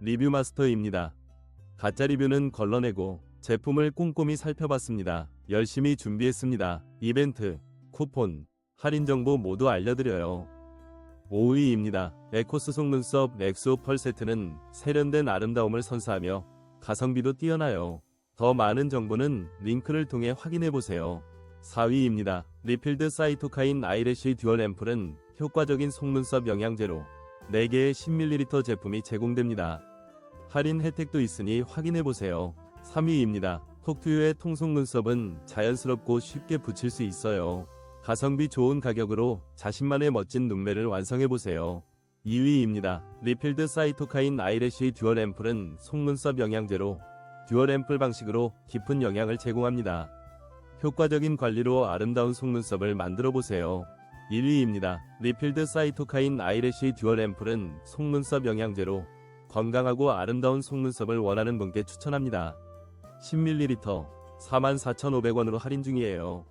리뷰 마스터입니다. 가짜 리뷰는 걸러내고 제품을 꼼꼼히 살펴봤습니다. 열심히 준비했습니다. 이벤트, 쿠폰, 할인 정보 모두 알려드려요. 5위입니다. 에코스 속눈썹 엑소 펄 세트는 세련된 아름다움을 선사하며 가성비도 뛰어나요. 더 많은 정보는 링크를 통해 확인해보세요. 4위입니다. 리필드 사이토카인 아이래쉬 듀얼 앰플은 효과적인 속눈썹 영양제로 4개의 10ml 제품이 제공됩니다. 할인 혜택도 있으니 확인해보세요. 3위입니다. 톡투유의 통속 눈썹은 자연스럽고 쉽게 붙일 수 있어요. 가성비 좋은 가격으로 자신만의 멋진 눈매를 완성해보세요. 2위입니다. 리필드 사이토카인 아이래쉬 듀얼 앰플은 속눈썹 영양제로 듀얼 앰플 방식으로 깊은 영양을 제공합니다. 효과적인 관리로 아름다운 속눈썹을 만들어 보세요. 1위입니다. 리필드 사이토카인 아이래쉬 듀얼 앰플은 속눈썹 영양제로 건강하고 아름다운 속눈썹을 원하는 분께 추천합니다. 10ml 44,500원으로 할인 중이에요.